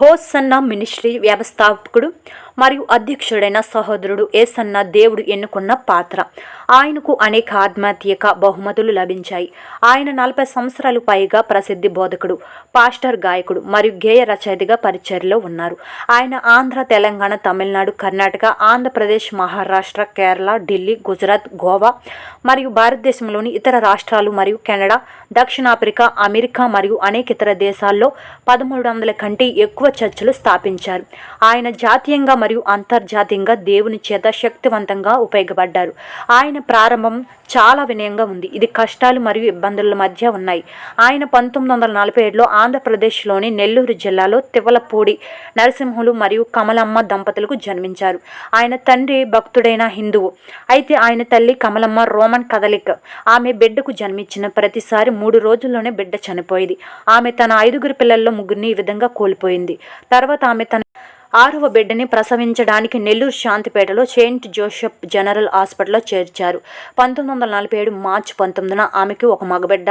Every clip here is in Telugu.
హోసన్న మినిస్ట్రీ వ్యవస్థాపకుడు మరియు అధ్యక్షుడైన సహోదరుడు ఏసన్న దేవుడు ఎన్నుకున్న పాత్ర. ఆయనకు అనేక ఆధ్యాత్మిక బహుమతులు లభించాయి. ఆయన నలభై సంవత్సరాలు పైగా ప్రసిద్ధి బోధకుడు పాస్టర్ గాయకుడు మరియు గేయ రచయితగా పరిచర్లో ఉన్నారు. ఆయన ఆంధ్ర తెలంగాణ తమిళనాడు కర్ణాటక ఆంధ్రప్రదేశ్ మహారాష్ట్ర కేరళ ఢిల్లీ గుజరాత్ గోవా మరియు భారతదేశంలోని ఇతర రాష్ట్రాలు మరియు కెనడా దక్షిణాఫ్రికా అమెరికా మరియు అనేక ఇతర దేశాల్లో పదమూడు వందల కంటే ఎక్కువ చర్చలు స్థాపించారు. ఆయన జాతీయంగా మరియు అంతర్జాతీయంగా దేవుని చేత శక్తివంతంగా ఉపయోగపడ్డారు. ఆయన ప్రారంభం చాలా వినయంగా ఉంది. ఇది కష్టాలు మరియు ఇబ్బందుల మధ్య ఉన్నాయి. ఆయన పంతొమ్మిది వందల నలభై ఏడులో ఆంధ్రప్రదేశ్లోని నెల్లూరు జిల్లాలో తివలపూడి నరసింహులు మరియు కమలమ్మ దంపతులకు జన్మించారు. ఆయన తండ్రి భక్తుడైన హిందువు. అయితే ఆయన తల్లి కమలమ్మ రోమన్ కథలిక్. ఆమె బిడ్డకు జన్మించిన ప్రతిసారి మూడు రోజుల్లోనే బిడ్డ చనిపోయేది. ఆమె తన ఐదుగురు పిల్లల్లో ముగ్గురిని ఈ విధంగా కోల్పోయింది. తర్వాత ఆమె తన ఆరవ బిడ్డని ప్రసవించడానికి నెల్లూరు శాంతిపేటలో సెయింట్ జోసెఫ్ జనరల్ హాస్పిటల్లో చేర్చారు. పంతొమ్మిది వందల నలభై ఏడు మార్చి పంతొమ్మిదిన ఆమెకి ఒక మగబిడ్డ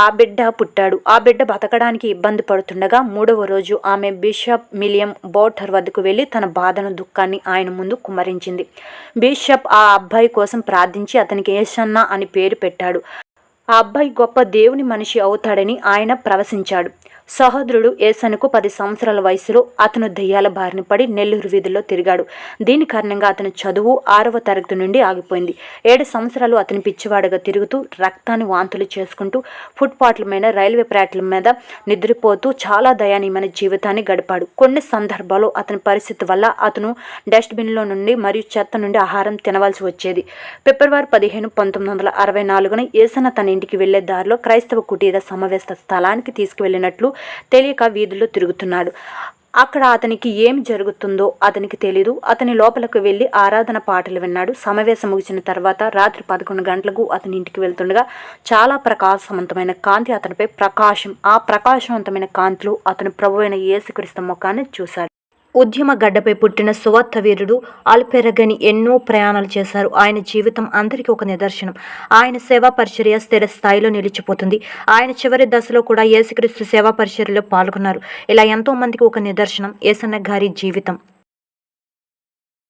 ఆ బిడ్డ పుట్టాడు. ఆ బిడ్డ బతకడానికి ఇబ్బంది పడుతుండగా మూడవ రోజు ఆమె బిషప్ మిలియం బోటర్ వద్దకు వెళ్ళి తన బాధను దుఃఖాన్ని ఆయన ముందు కుమ్మరించింది. బిషప్ ఆ అబ్బాయి కోసం ప్రార్థించి అతనికి ఏషన్నా అని పేరు పెట్టాడు. ఆ అబ్బాయి గొప్ప దేవుని మనిషి అవుతాడని ఆయన ప్రవశించాడు. సహోదరుడు ఏసనుకు పది సంవత్సరాల వయసులో అతను దెయ్యాల బారిన పడి నెల్లూరు వీధుల్లో తిరిగాడు. దీని కారణంగా అతని చదువు ఆరవ తరగతి నుండి ఆగిపోయింది. ఏడు సంవత్సరాలు అతని పిచ్చివాడుగా తిరుగుతూ రక్తాన్ని వాంతులు చేసుకుంటూ ఫుట్పాట్ల మీద రైల్వే ప్లాట్ల మీద నిద్రపోతూ చాలా దయానీయమైన జీవితాన్ని గడిపాడు. కొన్ని సందర్భాల్లో అతని పరిస్థితి వల్ల అతను డస్ట్బిన్లో నుండి మరియు చెత్త నుండి ఆహారం తినవలసి వచ్చేది. ఫిబ్రవరి పదిహేను పంతొమ్మిది వందల అరవై నాలుగున ఏసన తన ఇంటికి వెళ్ళే దారిలో క్రైస్తవ కుటీర సమావేశ స్థలానికి తీసుకువెళ్ళినట్లు తెలియక వీధుల్లో తిరుగుతున్నాడు. అక్కడ అతనికి ఏం జరుగుతుందో అతనికి తెలీదు. అతని లోపలకు వెళ్ళి ఆరాధన పాటలు విన్నాడు. సమావేశం ముగిసిన తర్వాత రాత్రి పదకొండు గంటలకు అతని ఇంటికి వెళ్తుండగా చాలా ప్రకాశవంతమైన కాంతి అతనిపై ప్రకాశం ఆ ప్రకాశవంతమైన కాంతిలో అతను ప్రభు అయిన యేసుక్రీస్తు ముఖాన్ని చూశాడు. ఉద్యమ గడ్డపై పుట్టిన సువార్త వీరుడు అల్పెరగని ఎన్నో ప్రయాణాలు చేశారు. ఆయన జీవితం అందరికీ ఒక నిదర్శనం. ఆయన సేవా పరిచర్య స్థిర స్థాయిలో నిలిచిపోతుంది. ఆయన చివరి దశలో కూడా యేసుక్రీస్తు సేవా పరిచర్యలో పాల్గొన్నారు. ఇలా ఎంతో మందికి ఒక నిదర్శనం ఏసన్న గారి జీవితం.